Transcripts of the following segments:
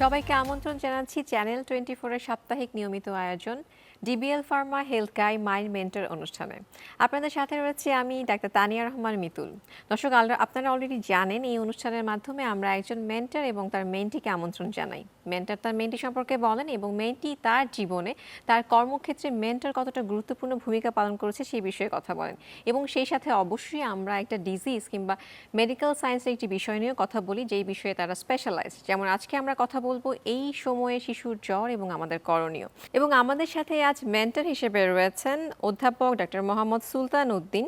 সবাইকে আমন্ত্রণ জানাচ্ছি চ্যানেল টোয়েন্টি ফোরের সাপ্তাহিক নিয়মিত আয়োজন। DBL pharma health guy mind mentor অনুষ্ঠানে। আপনাদের সাথে রয়েছে আমি ডাক্তার তানিয়া রহমান মিতুল। দর্শক আপনারা অলরেডি জানেন এই অনুষ্ঠানের মাধ্যমে আমরা একজন মেন্টর এবং তার মেন্টিকে আমন্ত্রণ জানাই। মেন্টর তার মেন্টি সম্পর্কে বলেন এবং মেন্টি তার জীবনে তার কর্মক্ষেত্রে মেন্টর কতটা গুরুত্বপূর্ণ ভূমিকা পালন করেছে সেই বিষয়ে কথা বলেন। এবং সেই সাথে অবশ্যই আমরা একটা ডিজিজ কিংবা মেডিকেল সায়েন্সের একটি বিষয় নিয়েও কথা বলি, যেই বিষয়ে তারা স্পেশালাইজ যেমন আজকে আমরা কথা বলব এই সময়ে শিশুর জ্বর এবং আমাদের করণীয়। এবং আমাদের সাথে আজ মেন্টর হিসেবে রয়েছেন অধ্যাপক ডক্টর মোহাম্মদ সুলতান উদ্দিন,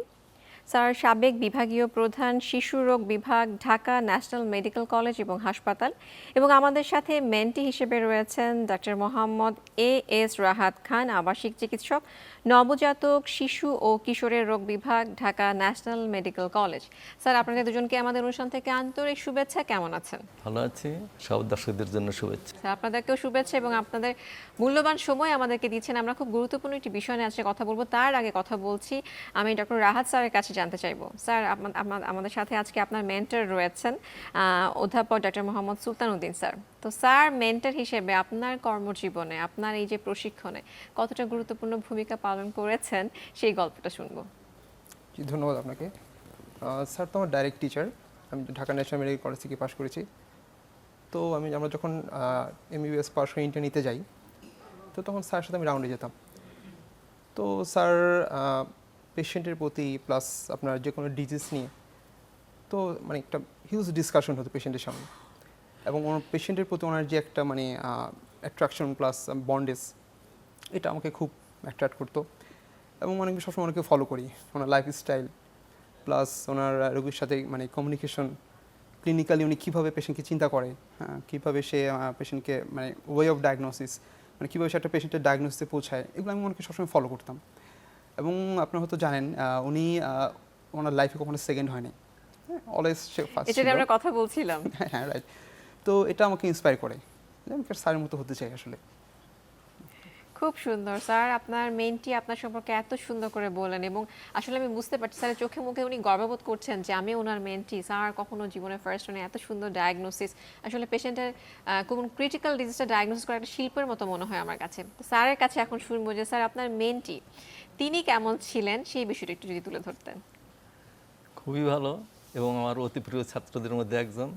স্যার সাবেক বিভাগীয় প্রধান, শিশু রোগ বিভাগ, ঢাকা ন্যাশনাল মেডিকেল কলেজ এবং হাসপাতাল এবং আমাদের সাথে মেন্টি হিসেবে রয়েছেন doctor Mohammad A S Rahat Khan, আবাসিক চিকিৎসক। নবজাতক শিশু ও কিশোরের রোগ বিভাগ Dhaka national medical college. Sir আপনাদের দুজনকে আমাদের অনুষ্ঠান থেকে আন্তরিক শুভেচ্ছা। কেমন আছেন? ভালো আছি। সব দর্শকদের জন্য শুভেচ্ছা। স্যার আপনাদেরকেও শুভেচ্ছা এবং আপনাদের মূল্যবান সময় আমাদেরকে দিচ্ছেন। আমরা খুব গুরুত্বপূর্ণ একটি বিষয় নিয়ে আজকে কথা বলব। তার আগে কথা বলছি আমি ডক্টর রাহাত স্যারের কাছে জানতে চাইব। স্যার আমাদের সাথে আজকে আপনার মেন্টর রয়েছেন অধ্যাপক ডক্টর মোহাম্মদ সুলতান উদ্দিন স্যার। তো স্যার, মেন্টর হিসেবে আপনার কর্মজীবনে, আপনার এই যে প্রশিক্ষণে কতটা গুরুত্বপূর্ণ ভূমিকা পালন করেছেন, সেই গল্পটা শুনব। জি, ধন্যবাদ আপনাকে। স্যার তো আমার ডাইরেক্ট টিচার আমি ঢাকা ন্যাশনাল মেডিকেল কলেজ থেকে পাশ করেছি। তো আমি, আমরা যখন এমবিবিএস পাশ হয়ে ইন্টার নিতে যাই, তো তখন স্যারের সাথে আমি রাউন্ডে যেতাম। তো স্যার পেশেন্টের প্রতি প্লাস আপনার যে কোনো ডিজিজ নিয়ে, তো মানে একটা হিউজ ডিসকাশন হতো পেশেন্টের সামনে। এবং ওনার পেশেন্টের প্রতি ওনার যে একটা মানে অ্যাট্রাকশন প্লাস বন্ডেজ এটা আমাকে খুব অ্যাট্রাক্ট করতো। এবং অনেক সবসময় অনেকে ফলো করি ওনার লাইফস্টাইল প্লাস ওনার রোগীর সাথে মানে কমিউনিকেশন ক্লিনিক্যালি উনি কীভাবে পেশেন্টকে চিন্তা করে হ্যাঁ কীভাবে সে পেশেন্টকে মানে ওয়ে অফ ডায়াগনোসিস মানে কীভাবে সে একটা পেশেন্টের ডায়াগনোসিসে পৌঁছায় এগুলো আমি অনেকে সবসময় ফলো করতাম। এবং আপনারা হয়তো জানেন উনি ওনার লাইফে কখনো সেকেন্ড হয়নি। অলওয়েজ সে ফার্স্ট আমরা কথা বলছিলাম। হ্যাঁ রাইট তো এটা আমাকে ইন্সপায়ার করে। আমি স্যারের মতো হতে চাই আসলে। খুব সুন্দর। স্যার আপনার মেনটি আপনার সম্পর্কে এত সুন্দর করে বলেন এবং আসলে আমি বুঝতে পারছি স্যারের চোখে মুখে উনি গর্ববোধ করছেন যে আমি ওনার মেনটি স্যার কখনো জীবনে ফার্স্ট উনি এত সুন্দর ডায়াগনোসিস আসলে পেশেন্টের কোন ক্রিটিক্যাল ডিজিজটা ডায়াগনোসিস করা একটা শিল্পের মতো মনে হয় আমার কাছে। স্যারের কাছে এখন শুনব যে স্যার আপনার মেনটি তিনি কেমন ছিলেন? সেই বিষয়টা একটু যদি তুলে ধরতেন। খুবই ভালো এবং আমার অতি প্রিয় ছাত্রদের মধ্যে একজন।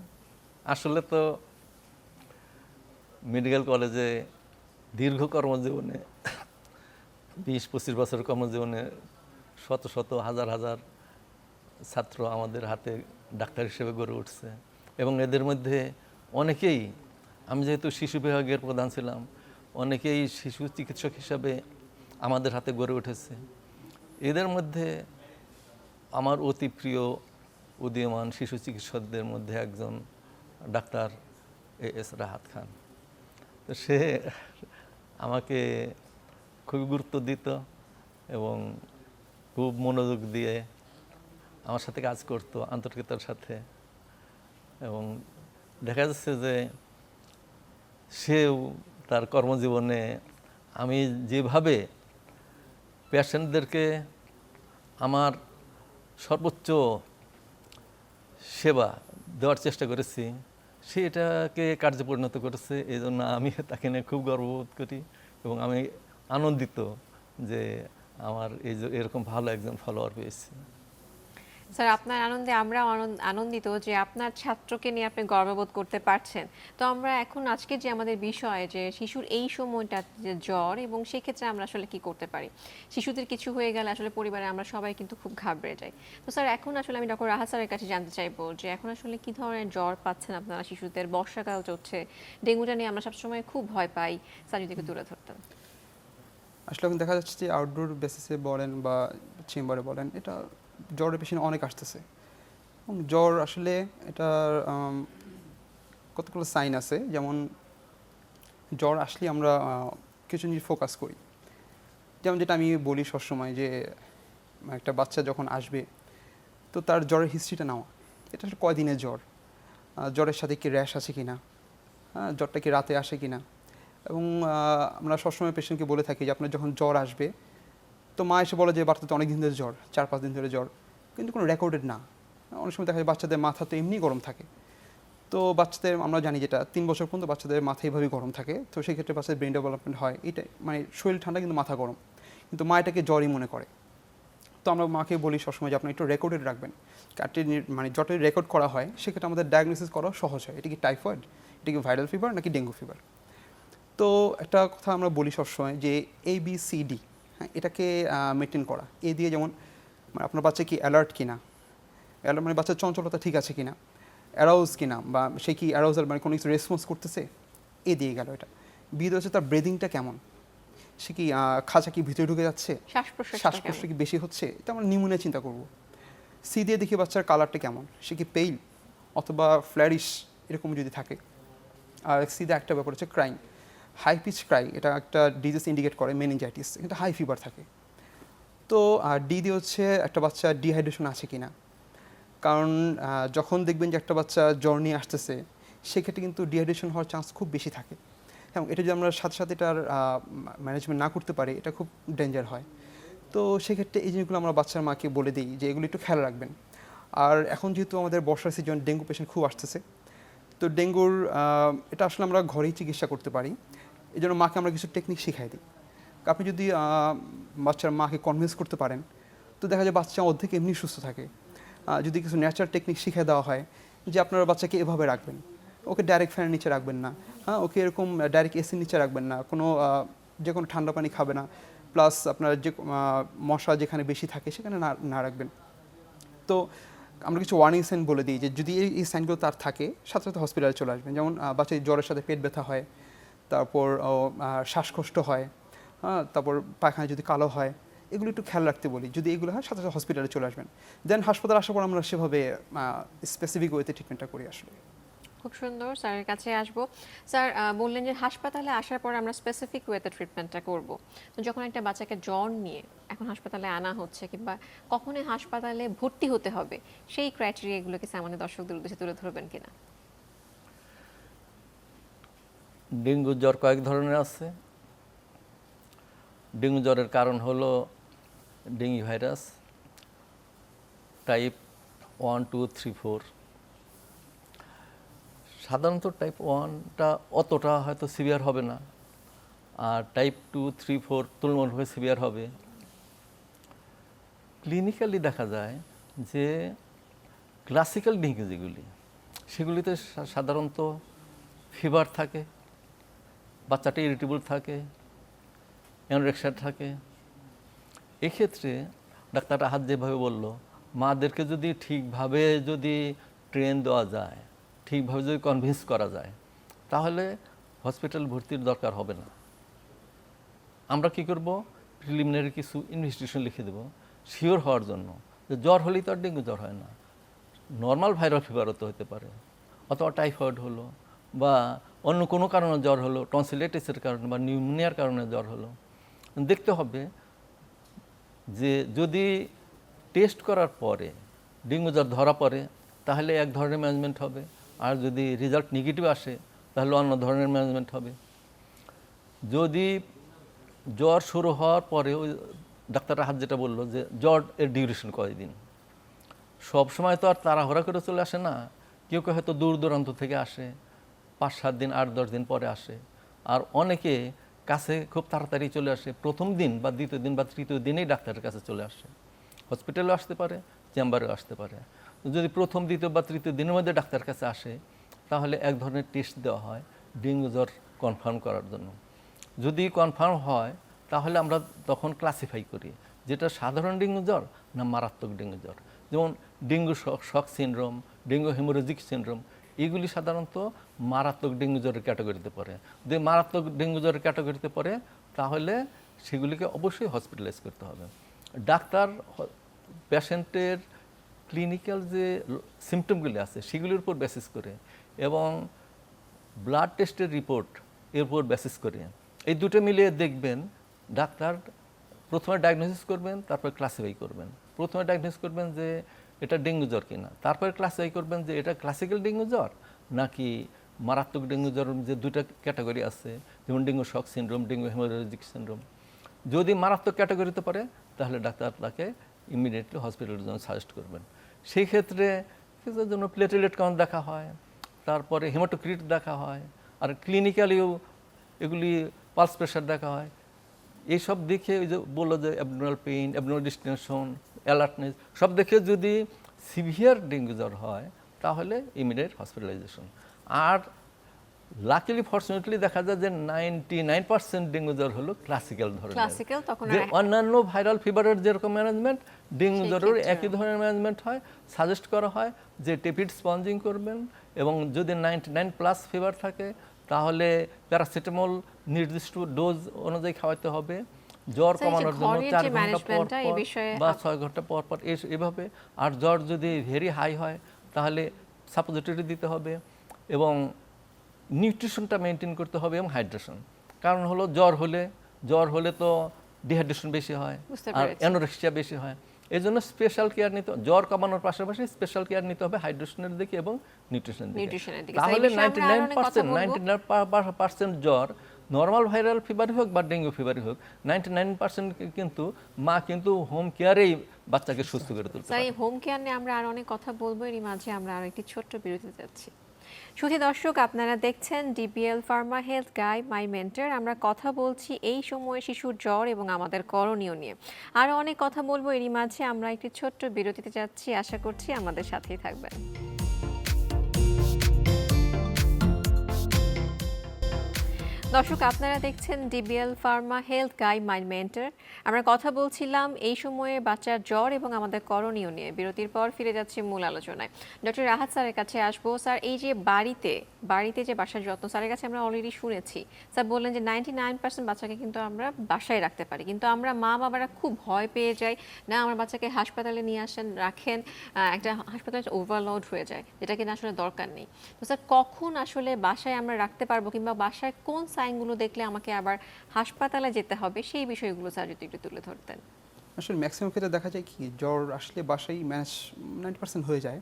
আসলে তো মেডিকেল কলেজে দীর্ঘ কর্মজীবনে, বিশ, পঁচিশ বছর কর্মজীবনে শত শত, হাজার হাজার ছাত্র আমাদের হাতে ডাক্তার হিসেবে গড়ে উঠছে। এবং এদের মধ্যে অনেকেই, আমি যেহেতু শিশু বিভাগের প্রধান ছিলাম, অনেকেই শিশু চিকিৎসক হিসাবে আমাদের হাতে গড়ে উঠেছে। এদের মধ্যে আমার অতি প্রিয় উদীয়মান শিশু চিকিৎসকদের মধ্যে একজন doctor A S Rahat Khan. তো সে আমাকে খুবই গুরুত্ব দিত এবং খুব মনোযোগ দিয়ে আমার সাথে কাজ করতো, আন্তরিকতার সাথে। এবং দেখা যাচ্ছে যে সেও তার কর্মজীবনে আমি যেভাবে পেশেন্টদেরকে আমার সর্বোচ্চ সেবা দেওয়ার চেষ্টা করেছি সে এটাকে কার্যে পরিণত করেছে এই জন্য আমি তাকে নিয়ে খুব গর্ববোধ করি এবং আমি আনন্দিত যে আমার এই এরকম ভালো একজন ফলোয়ার পেয়েছি। স্যার, আপনার আনন্দে আমরা আনন্দিত যে আপনার ছাত্রকে নিয়ে আপনি গর্ববোধ করতে পারছেন। তো আমরা এখন আজকে যে আমাদের বিষয় যে শিশুর এই সময়টা যে জ্বর এবং সেক্ষেত্রে আমরা আসলে কি করতে পারি? শিশুদের কিছু হয়ে গেলে আসলে পরিবারে আমরা সবাই কিন্তু খুব ঘাবড়ে যাই। তো স্যার, এখন আসলে আমি ডক্টর রাহা স্যারের কাছে জানতে চাইব যে এখন আসলে কি ধরনের জ্বর পাচ্ছেন আপনারা শিশুদের? বর্ষাকাল চলছে, ডেঙ্গুটা নিয়ে আমরা সবসময় খুব ভয় পাই। স্যার, যদি একটু তুলে ধরতেন। আসলে এখন দেখা যাচ্ছে যে আউটডোর বেসিসে বলেন বা চেম্বারে বলেন, এটা জ্বরের পেশেন্ট অনেক আসতেছে। এবং জ্বর আসলে এটার কতগুলো সাইন আছে, যেমন জ্বর আসলে আমরা কিছু জিনিস ফোকাস করি। যেমন যেটা আমি বলি সবসময় যে, একটা বাচ্চা যখন আসবে, তো তার জ্বরের হিস্ট্রিটা নেওয়া এটা আসলে কয়দিনের জ্বর? জ্বরের সাথে কি র্যাশ আছে কিনা? হ্যাঁ জ্বরটা কি রাতে আসে কিনা? এবং আমরা সবসময় পেশেন্টকে বলে থাকি যে, আপনার যখন জ্বর আসবে তো মা এসে বলে যে বাচ্চাতে অনেক দিন ধরে জ্বর, চার পাঁচ দিন ধরে জ্বর, কিন্তু কোনো রেকর্ডেড না। অনেক সময় দেখা যায় বাচ্চাদের মাথা তো এমনি গরম থাকে। তো বাচ্চাদের, আমরা জানি যেটা, তিন বছর পর্যন্ত বাচ্চাদের মাথা এইভাবেই গরম থাকে। তো সেই ক্ষেত্রে বাচ্চাদের ব্রেন ডেভেলপমেন্ট হয়, এটা মানে শরীর ঠান্ডা কিন্তু মাথা গরম। কিন্তু মা এটাকে জ্বরই মনে করে। তো আমরা মাকে বলি সবসময় যে আপনি একটু রেকর্ডেড রাখবেন। কাটে মানে যতই রেকর্ড করা হয়, সেক্ষেত্রে আমাদের ডায়াগনোসিস করা সহজ হয়। এটা কি টাইফয়েড এটা কি ভাইরাল ফিভার নাকি ডেঙ্গু ফিভার তো একটা কথা আমরা বলি সবসময় যে এ বি সি ডি হ্যাঁ এটাকে মেনটেন করা। এ দিয়ে যেমন মানে আপনার বাচ্চা কি অ্যালার্ট কিনা অ্যালার্ট মানে বাচ্চার চঞ্চলতা ঠিক আছে কিনা অ্যারাউজ কিনা বা সে কি অ্যারাউজাল মানে কোনো কিছু রেসপন্স করতেছে এ দিয়ে গেল এটা। বি হচ্ছে তার ব্রেদিংটা কেমন সে কি খাঁচা কি ভিতরে ঢুকে যাচ্ছে শ্বাস প্রশ্বাস কি বেশি হচ্ছে এটা আমরা নিউমোনিয়া চিন্তা করব। সি দিয়ে দেখি বাচ্চার কালারটা কেমন সে কি পেইল অথবা ফ্ল্যারিশ এরকম যদি থাকে। আর সি দিয়ে একটা ব্যাপার হচ্ছে ক্রাইম হাই পিচ ক্রাই এটা একটা ডিজিজ ইন্ডিকেট করে মেনিনজাইটিস এটা হাই ফিভার থাকে। তো ডি দিয়ে হচ্ছে একটা বাচ্চা ডিহাইড্রেশন আছে কি না কারণ যখন দেখবেন যে একটা বাচ্চা জ্বর নিয়ে আসতেছে, সেক্ষেত্রে কিন্তু ডিহাইড্রেশন হওয়ার চান্স খুব বেশি থাকে। এবং এটা যদি আমরা সাথে সাথে এটার ম্যানেজমেন্ট না করতে পারি, এটা খুব ডেঞ্জার হয়। তো, সেক্ষেত্রে এই জিনিসগুলো আমরা বাচ্চার মাকে বলে দিই যে এগুলো একটু খেয়াল রাখবেন। আর এখন যেহেতু আমাদের বর্ষার সিজন ডেঙ্গু পেশেন্ট খুব আসতেছে, তো ডেঙ্গুর এটা আসলে আমরা ঘরেই চিকিৎসা করতে পারি। এই জন্য মাকে আমরা কিছু টেকনিক শিখাই দিই। আপনি যদি বাচ্চার মাকে কনভিন্স করতে পারেন, তো দেখা যায় বাচ্চা অর্ধেক এমনি সুস্থ থাকে। যদি কিছু ন্যাচারাল টেকনিক শিখে দেওয়া হয়, যে আপনার বাচ্চাকে এভাবে রাখবেন, ওকে ডাইরেক্ট ফ্যানের নিচে রাখবেন না হ্যাঁ ওকে এরকম ডাইরেক্ট এসির নিচে রাখবেন না, কোনো যে কোনো ঠান্ডা পানি খাবে না প্লাস আপনার যে মশা যেখানে বেশি থাকে সেখানে না না রাখবেন। তো আমরা কিছু ওয়ার্নিং সাইন বলে দিই যে, যদি এই সাইনগুলো তার থাকে, সাথে সাথে হসপিটালে চলে আসবেন। যেমন বাচ্চার জ্বরের সাথে পেট ব্যথা হয় তারপর শ্বাসকষ্ট হয় হ্যাঁ তারপর পায়খানা যদি কালো হয়, এগুলো একটু খেয়াল রাখতে বলি। যদি এগুলো হয়, সাথে সাথে হসপিটালে চলে আসবেন। দেন হাসপাতাল আসার পর আমরা সেভাবে স্পেসিফিক ওয়েতে ট্রিটমেন্টটা করি আসলে। খুব সুন্দর, স্যারের কাছে আসব। স্যার বললেন যে হাসপাতালে আসার পর আমরা স্পেসিফিক ওয়েতে ট্রিটমেন্টটা করব। তো যখন একটা বাচ্চাকে জ্বর নিয়ে এখন হাসপাতালে আনা হচ্ছে কিংবা কখনই হাসপাতালে ভর্তি হতে হবে, সেই ক্রাইটেরিয়াগুলোকে আমাদের দর্শকদের উদ্দেশ্যে তুলে ধরবেন কিনা? ডেঙ্গু জ্বর কয়েক ধরনের আছে। ডেঙ্গু জ্বরের কারণ হলো dengue virus type one two three four সাধারণত টাইপ ওয়ানটা অতটা হয়তো সিভিয়ার হবে না, আর টাইপ টু থ্রি ফোর তুলনামূলকভাবে সিভিয়ার হবে। ক্লিনিক্যালি দেখা যায় যে ক্লাসিক্যাল ডেঙ্গু যেগুলি, সেগুলিতে সাধারণত ফিভার থাকে বাচ্চাটা ইরিটেবল থাকে অ্যানোরেক্সিয়া থাকে। এক্ষেত্রে ডাক্তাররা হাত যেভাবে বলল, মাদেরকে যদি ঠিকভাবে যদি ট্রেন দেওয়া যায়, ঠিকভাবে যদি কনভিন্স করা যায়, তাহলে হসপিটাল ভর্তির দরকার হবে না। আমরা কি করব? প্রিলিমিনারি কিছু ইনভেস্টিগেশন লিখে দেবো শিওর হওয়ার জন্য যে জ্বর হলেই তো আর ডেঙ্গু জ্বর হয় না। নর্মাল ভাইরাল ফিভারও তো হতে পারে, অথবা টাইফয়েড হলো। বা অন্য কোনো কারণে জ্বর হলো টনসিলাইটিসের কারণে বা নিউমোনিয়ার কারণে জ্বর হলো, দেখতে হবে যে যদি টেস্ট করার পরে ডেঙ্গু জ্বর ধরা পড়ে, তাহলে এক ধরনের ম্যানেজমেন্ট হবে। আর যদি রেজাল্ট নেগেটিভ আসে, তাহলে অন্য ধরনের ম্যানেজমেন্ট হবে। যদি জ্বর শুরু হওয়ার পরে ওই ডাক্তাররা হাত যেটা বলল যে জ্বর এর ডিউরেশন কয়দিন? সব সময় তো আর তাড়াহুড়া করে চলে আসে না। কেউ কেউ হয়তো দূর দূরান্ত থেকে আসে। পাঁচ সাত দিন, আট, দশ দিন পরে আসে। আর অনেকে কাছে খুব তাড়াতাড়ি চলে আসে, প্রথম দিন বা দ্বিতীয় দিন বা তৃতীয় দিনেই ডাক্তারের কাছে চলে আসে। হসপিটালেও আসতে পারে, চেম্বারেও আসতে পারে। যদি প্রথম, দ্বিতীয় বা তৃতীয় দিনের মধ্যে ডাক্তার কাছে আসে, তাহলে এক ধরনের টেস্ট দেওয়া হয় ডেঙ্গু জ্বর কনফার্ম করার জন্য। যদি কনফার্ম হয়, তাহলে আমরা তখন ক্লাসিফাই করি যেটা সাধারণ ডেঙ্গু জ্বর না মারাত্মক ডেঙ্গু জ্বর। যেমন dengue shock syndrome dengue haemorrhagic syndrome এগুলি সাধারণত মারাত্মক ডেঙ্গু জ্বরের ক্যাটাগরিতে পড়ে। যদি মারাত্মক ডেঙ্গু জ্বরের ক্যাটাগরিতে পড়ে, তাহলে সেগুলিকে অবশ্যই হসপিটালাইজ করতে হবে। ডাক্তার পেশেন্টের ক্লিনিক্যাল যে সিমটমগুলি আছে, সেগুলির উপর বেসিস করে এবং ব্লাড টেস্টের রিপোর্ট এর উপর বেসিস করে। এই দুটো মিলিয়ে দেখবেন, ডাক্তার প্রথমে ডায়াগনোসিস করবেন, তারপর ক্লাসিফাই করবেন। প্রথমে ডায়াগনোসিস করবেন যে এটা ডেঙ্গু জ্বর কিনা? তারপরে ক্লাসিফাই করবেন যে এটা ক্লাসিক্যাল ডেঙ্গু জ্বর নাকি মারাত্মক ডেঙ্গু জ্বর যে দুইটা ক্যাটাগরি আছে, যেমন dengue shock syndrome dengue haemorrhagic syndrome যদি মারাত্মক ক্যাটাগরিতে পারে, তাহলে ডাক্তার তাকে ইমিডিয়েটলি হসপিটালের জন্য সাজেস্ট করবেন। সেই ক্ষেত্রে কিছুর জন্য প্লেটেলেট কাউন্ট দেখা হয়, তারপরে হেমাটোক্রিট দেখা হয়, আর ক্লিনিক্যালিও এগুলি পালস প্রেশার দেখা হয়। এইসব দেখে ওই যে বলল যে abnormal pain abnormal distension alertness সব দেখে যদি সিভিয়ার ডেঙ্গু জ্বর হয় তাহলে ইমিডিয়েট হসপিটালাইজেশন আর লাকিলি ফর্চুনেটলি দেখা যায় যে নাইনটি নাইন পার্সেন্ট ডেঙ্গু জ্বর হলো ক্লাসিক্যাল ধরনের। যে অন্যান্য ভাইরাল ফিভারের যেরকম ম্যানেজমেন্ট ডেঙ্গু জ্বরের একই ধরনের ম্যানেজমেন্ট হয়। সাজেস্ট করা হয় যে টেপিড স্পঞ্জিং করবেন এবং যদি নাইনটি নাইন প্লাস ফিভার থাকে তাহলে প্যারাসিটামল নির্দিষ্ট ডোজ অনুযায়ী খাওয়াতে হবে। জ্বর কমানোর জন্য চার ঘণ্টা পর বা ছয় ঘণ্টা পর পর এভাবে। আর জ্বর যদি ভেরি হাই হয় তাহলে সাপোজিটরি দিতে হবে এবং নিউট্রিশনটা মেনটেন করতে হবে এবং হাইড্রেশন কারণ হলো জ্বর হলে জ্বর হলে তো ডিহাইড্রেশন বেশি হয় আর অ্যানোরেক্সিয়া বেশি হয়। এই জন্য স্পেশাল কেয়ার নিতে জ্বর কমানোর পাশাপাশি স্পেশাল কেয়ার নিতে হবে হাইড্রেশনের দিকে এবং নিউট্রিশনের দিকে। তাহলে ninety nine percent ninety nine percent জ্বর নর্মাল ভাইরাল ফিভারই হোক বা ডেঙ্গু ফিভারই হোক নাইনটি নাইন পার্সেন্ট কিন্তু মা কিন্তু হোম কেয়ারেই বাচ্চাকে সুস্থ করে তুলতে পারে হোম কেয়ার নিয়ে আমরা আরও অনেক কথা বলব। এরই মাঝে আমরা আরও একটি ছোট্ট বিরতিতে যাচ্ছি। সুধী দর্শক আপনারা দেখছেন DBL pharma health guide my mentor আমরা কথা বলছি এই সময়ে শিশুর জ্বর এবং আমাদের করণীয় নিয়ে। আরও অনেক কথা বলব। এরই মাঝে আমরা একটি ছোট্ট বিরতিতে যাচ্ছি। আশা করছি আমাদের সাথেই থাকবেন। দর্শক, আপনারা দেখছেন DBL pharma health guide mind mentor আমরা কথা বলছিলাম এই সময়ে বাচ্চার জ্বর এবং আমাদের করণীয় নিয়ে। বিরতির পর ফিরে যাচ্ছি মূল আলোচনায়। ডক্টর রাহাত স্যারের কাছে আসব। স্যার, এই যে বাড়িতে বাড়িতে যে বাসার যত্ন, স্যারের কাছে আমরা অলরেডি শুনেছি। স্যার বললেন যে নাইনটি নাইন পার্সেন্ট বাচ্চাকে কিন্তু আমরা বাসায় রাখতে পারি। কিন্তু আমরা মা বাবারা খুব ভয় পেয়ে যাই। না, আমার বাচ্চাকে হাসপাতালে নিয়ে আসেন, রাখেন একটা হাসপাতালে ওভারলোড হয়ে যায়, যেটা কিনা আসলে দরকার নেই। তো স্যার, কখন আসলে বাসায় আমরা রাখতে পারব কিংবা বাসায় কোন সাইনগুলো দেখলে আমাকে আবার হাসপাতালে যেতে হবে, সেই বিষয়গুলো স্যার যদি একটু তুলে ধরতেন। আসলে ম্যাক্সিমাম ক্ষেত্রে দেখা যায় কি, জ্বর আসলে বাসায় ম্যানেজ নাইনটি পার্সেন্ট হয়ে যায়।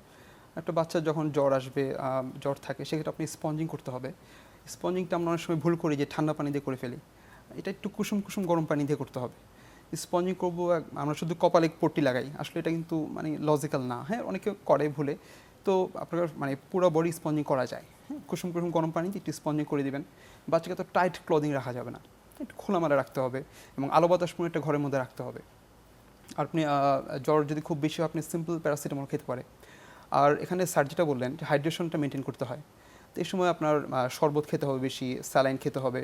একটা বাচ্চার যখন জ্বর আসবে জ্বর থাকে, সেক্ষেত্রে আপনি স্পঞ্জিং করতে হবে। স্পঞ্জিংটা আমরা অনেক সময় ভুল করি যে ঠান্ডা পানি দিয়ে করে ফেলি। এটা একটু কুসুম কুসুম গরম পানি দিয়ে করতে হবে। স্পঞ্জিং করব, আমরা শুধু কপালে পট্টি লাগাই, আসলে এটা কিন্তু মানে লজিক্যাল না। হ্যাঁ অনেকে করে ভুলে। তো আপনার মানে পুরো বডি স্পঞ্জিং করা যায়। কুসুম কুসুম গরম পানি দিয়ে একটু স্পঞ্জিং করে দিবেন। বাচ্চাকে তো টাইট ক্লদিং রাখা যাবে না। একটু খোলামেলা রাখতে হবে এবং আলো বাতাস একটা ঘরের মধ্যে রাখতে হবে। আর আপনি জ্বর যদি খুব বেশি হয়, আপনি সিম্পল প্যারাসিটামল খেতে পারে আর এখানে স্যার যেটা বললেন যে হাইড্রেশনটা মেনটেন করতে হয়। তো এই সময় আপনার শরবত খেতে হবে বেশি স্যালাইন খেতে হবে,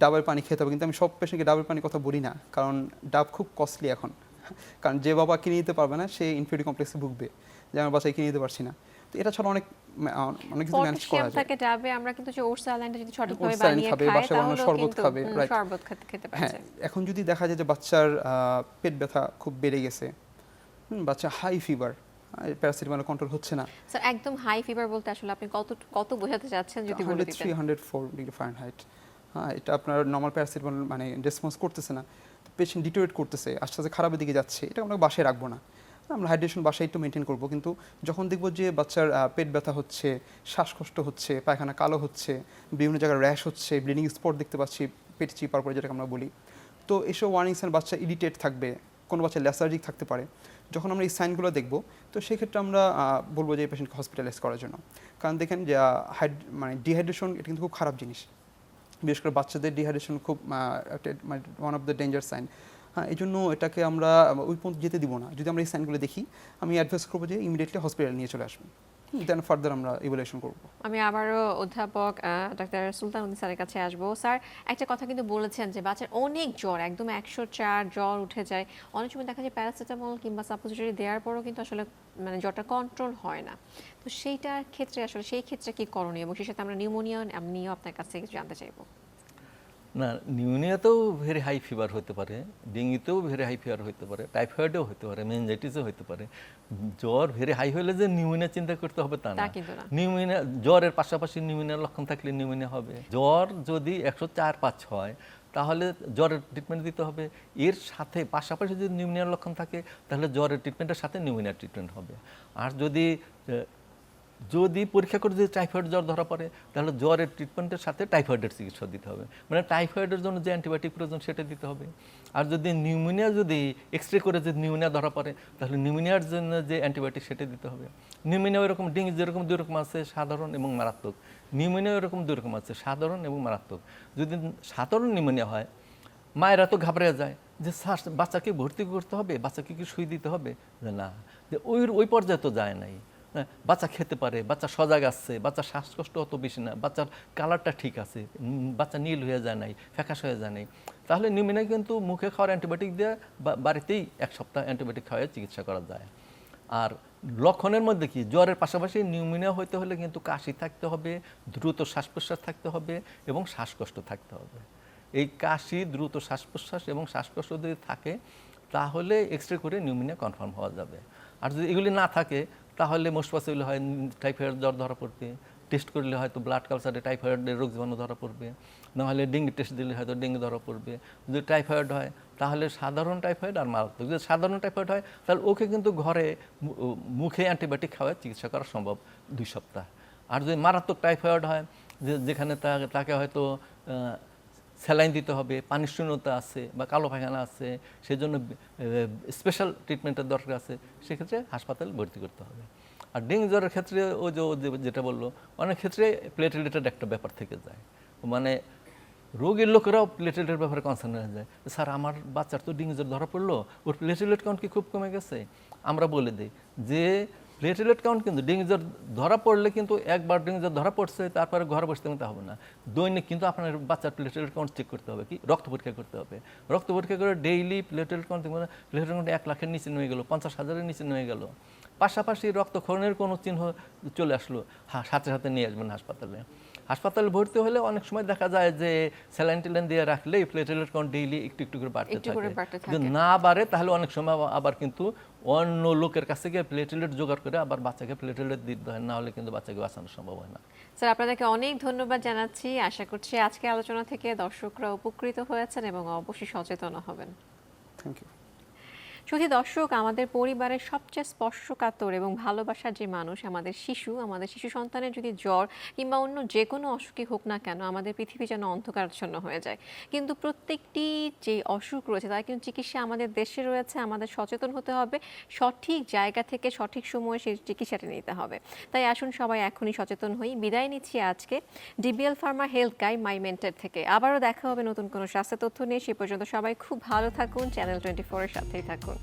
ডাবের পানি খেতে হবে। কিন্তু আমি সব পেশেন্টকে ডাবের পানির কথা বলি না, কারণ ডাব খুব কস্টলি এখন। কারণ যে বাবা কিনে নিতে পারবে না, সে ইনফিউরি কমপ্লেক্সে ভুগবে। যে আমার বাসায় কিনে নিতে পারছি না। তো এটা ছাড়া অনেক অনেক কিছু ম্যানেজ করা যায়। থাকে ডাবে আমরা কিন্তু যে ওটস আলাইনটা যদি সঠিকভাবে ওটস বানিয়ে খাই বাসায় বানানো শরবত খাবে, শরবত খেতে খেতে হ্যাঁ এখন যদি দেখা যায় যে বাচ্চার পেট ব্যথা খুব বেড়ে গেছে বাচ্চা হাই ফিভার প্যারাসিটামল কন্ট্রোল হচ্ছে না। স্যার একদম হাই ফিভার বলতে আসলে আপনি কত কত বোঝাতে চাচ্ছেন যদি বলে দিতেন। Three hundred four degree Fahrenheit হ্যাঁ এটা আপনার নর্মাল প্যারাসিটামল মানে রেসপন্স করতেছে না। পেশেন্ট ডিটোরেট করতেছে আস্তে আস্তে খারাপের দিকে যাচ্ছে এটা আমরা বাসায় রাখব না। আমরা হাইড্রেশন বাসায় একটু মেনটেন করব। কিন্তু যখন দেখব যে বাচ্চার পেট ব্যথা হচ্ছে, শ্বাসকষ্ট হচ্ছে, পায়খানা কালো হচ্ছে, বিভিন্ন জায়গায় র্যাশ হচ্ছে ব্লিডিং স্পট দেখতে পাচ্ছি, পেট চিপার পরে যেটাকে আমরা বলি। তো এসব ওয়ার্নিং সাইন বাচ্চা ইরিটেট থাকবে, কোনো বাচ্চা ল্যাসার্জিক থাকতে পারে। যখন আমরা এই সাইনগুলো দেখব, তো সেক্ষেত্রে আমরা বলব যে এই পেশেন্টকে হসপিটালাইজ করার জন্য। কারণ দেখেন যে হাইড মানে ডিহাইড্রেশন এটা কিন্তু খুব খারাপ জিনিস। বিশেষ করে বাচ্চাদের ডিহাইড্রেশন খুব one of the danger sign হ্যাঁ এই জন্য এটাকে আমরা ওই পর্যন্ত যেতে দিব না। যদি আমরা এই সাইনগুলো দেখি আমি অ্যাডভাইস করব যে ইমিডিয়েটলি হসপিটাল নিয়ে চলে আসবেন। দেন ফার্দার আমরা ইভ্যালুয়েশন করব। আমি আবারও অধ্যাপক ডাক্তার সুলতান উদ্দিন স্যারের কাছে আসব। স্যার একটা কথা কিন্তু বলেছেন যে বাচ্চার অনেক জ্বর একদম একশো চার জ্বর উঠে যায়। অনেক সময় দেখা যায় প্যারাসিটামল কিংবা সাপোজিটরি দেওয়ার পরও কিন্তু আসলে মানে জ্বরটা কন্ট্রোল হয় না। তো সেইটার ক্ষেত্রে আসলে সেই ক্ষেত্রে কি করণীয়? এবং সেই সাথে আমরা নিউমোনিয়া নিয়েও আপনার কাছ থেকে কিছু জানতে চাইব। না নিউমোনিয়াতেও ভেরি হাই ফিভার হতে পারে ডেঙ্গিতেও ভেরি হাই ফিভার হতে পারে টাইফয়েডেও হতে পারে মেনজাইটিসও হতে পারে। জ্বর ভেরি হাই হলে যে নিউমোনিয়া চিন্তা করতে হবে তা না। নিউমোনিয়া জ্বরের পাশাপাশি নিউমোনিয়ার লক্ষণ থাকলে নিউমোনিয়া হবে। জ্বর যদি একশো চার পাঁচ হয় তাহলে জ্বরের ট্রিটমেন্ট দিতে হবে। এর সাথে পাশাপাশি যদি নিউমোনিয়ার লক্ষণ থাকে তাহলে জ্বরের ট্রিটমেন্টের সাথে নিউমোনিয়ার ট্রিটমেন্ট হবে। আর যদি যদি পরীক্ষা করে যদি টাইফয়েড জ্বর ধরা পড়ে, তাহলে জ্বরের ট্রিটমেন্টের সাথে টাইফয়েডের চিকিৎসা দিতে হবে। মানে টাইফয়েডের জন্য যে অ্যান্টিবায়োটিক প্রয়োজন সেটা দিতে হবে। আর যদি নিউমোনিয়া যদি এক্স রে করে যদি নিউমোনিয়া ধরা পড়ে, তাহলে নিউমোনিয়ার জন্য যে অ্যান্টিবায়োটিক সেটা দিতে হবে। নিউমোনিয়া এরকম ডিঙ্গি যেরকম দুই রকম আছে, সাধারণ এবং মারাত্মক। নিউমোনিয়া এরকম দুই রকম আছে, সাধারণ এবং মারাত্মক। যদি সাধারণ নিউমোনিয়া হয়, মায়েরা তো ঘাবড়ে যায় যে শ্বাস বাচ্চাকে ভর্তি করতে হবে, বাচ্চাকে কি সুই দিতে হবে? না, যে ওই ওই পর্যায়ে তো যায় নাই। বাচ্চা খেতে পারে, বাচ্চা সজাগ আসছে বাচ্চার শ্বাসকষ্ট অত বেশি না, বাচ্চার কালারটা ঠিক আছে বাচ্চা নীল হয়ে যায় নাই, ফ্যাকাশ হয়ে যায় নাই। তাহলে নিউমিনা কিন্তু মুখে খাওয়ার অ্যান্টিবায়োটিক দিয়ে বাড়িতেই এক সপ্তাহ অ্যান্টিবায়োটিক খাওয়ায়, চিকিৎসা করা যায়। আর লক্ষণের মধ্যে কি? জ্বরের পাশাপাশি নিউমিনিয়া হইতে হলে কিন্তু কাশি থাকতে হবে, দ্রুত শ্বাস প্রশ্বাস থাকতে হবে এবং শ্বাসকষ্ট থাকতে হবে। এই কাশি, দ্রুত শ্বাস প্রশ্বাস এবং শ্বাসকষ্ট যদি থাকে, তাহলে এক্স রে করে নিউমিনিয়া কনফার্ম হওয়া যাবে। আর যদি এগুলি না থাকে তাহলে মোস্ট পসিবল হয় টাইফয়েড জ্বর ধরা পড়বে। টেস্ট করলে হয়তো ব্লাড কালচারে টাইফয়েডের রোগ জীবাণু ধরা পড়বে। নাহলে ডেঙ্গি টেস্ট দিলে হয়তো ডেঙ্গি ধরা পড়বে। যদি টাইফয়েড হয়, তাহলে সাধারণ টাইফয়েড আর মারাত্মক যদি সাধারণ টাইফয়েড হয়, তাহলে ওকে কিন্তু ঘরে মুখে অ্যান্টিবায়োটিক খাওয়ায় চিকিৎসা করা সম্ভব দুই সপ্তাহ। আর যদি মারাত্মক টাইফয়েড হয়, যে, যেখানে তাকে হয়তো স্যালাইন দিতে হবে, পানির শূন্যতা আছে বা কালো পায়খানা আছে, সেজন্য স্পেশাল ট্রিটমেন্টের দরকার আছে, সেক্ষেত্রে হাসপাতালে ভর্তি করতে হবে। আর ডেঙ্গু জ্বরের ক্ষেত্রে ও যে যেটা বলল, অনেক ক্ষেত্রে প্লেটলেটেড একটা ব্যাপার থেকে যায়। মানে রোগীর লোকেরাও প্লেটলেটের ব্যাপারে কনসার্ন হয়ে যায়। স্যার, আমার বাচ্চার তো ডেঙ্গু জ্বর ধরা পড়ল, ওর প্লেটলেট কাউন্ট কি খুব কমে গেছে? আমরা বলে দিই যে প্লেটলেট কাউন্ট কিন্তু ডেঙ্গু ধরা পড়লে কিন্তু একবার ডেঙ্গু ধরা পড়ছে, তারপরে ঘরে বসতে কিন্তু হবে না। দৈনিক কিন্তু আপনার বাচ্চার প্লেটলেট কাউন্ট চেক করতে হবে কি? রক্ত পরীক্ষা করতে হবে। রক্ত পরীক্ষা করে daily platelet count platelet count এক লাখের নিচে নেমে গেলো, পঞ্চাশ হাজারের নিচে নেমে গেল। পাশাপাশি রক্তক্ষরণের কোনো চিহ্ন চলে আসলো সাথে সাথে নিয়ে আসবেন হাসপাতালে। হাসপাতালে ভর্তি হলে অনেক সময় দেখা যায় যে স্যালাইন টেলাইন দিয়ে রাখলে প্লেটেলেট কাউন্ট ডেইলি একটু একটু করে বাড়তে থাকে। যদি না বাড়ে তাহলে অনেক সময় আবার- আবার কিন্তু অন্য লোকের কাছে গিয়ে প্লেটলেট জোগাড় করে আবার বাচ্চাকে প্লেটলেট দিতে হয় না হলে কিন্তু বাচ্চাকে বাঁচানো সম্ভব হয় না। স্যার আপনাদেরকে অনেক ধন্যবাদ জানাচ্ছি। আশা করছি আজকে আলোচনা থেকে দর্শকরা উপকৃত হয়েছেন এবং অবশ্যই সচেতন হবেন। থ্যাংক ইউ শুধু দর্শক, আমাদের পরিবারের সবচেয়ে স্পর্শকাতর এবং ভালোবাসার যে মানুষ, আমাদের শিশু আমাদের শিশু সন্তানের যদি জ্বর কিংবা অন্য যে কোনো অসুখই হোক না কেন, আমাদের পৃথিবী যেন অন্ধকারাচ্ছন্ন হয়ে যায়। কিন্তু প্রত্যেকটি যে অসুখ রয়েছে, তার কিন্তু চিকিৎসা আমাদের দেশে রয়েছে, আমাদের সচেতন হতে হবে। সঠিক জায়গা থেকে সঠিক সময়ে সেই চিকিৎসাটা নিতে হবে। তাই আসুন সবাই এখনই সচেতন হই। বিদায় নিচ্ছি আজকে DBL pharma health guide my mentor থেকে। আবারও দেখা হবে নতুন কোনো স্বাস্থ্য তথ্য নিয়ে। সে পর্যন্ত সবাই খুব ভালো থাকুন। চ্যানেল টোয়েন্টি ফোরের সাথেই থাকুন।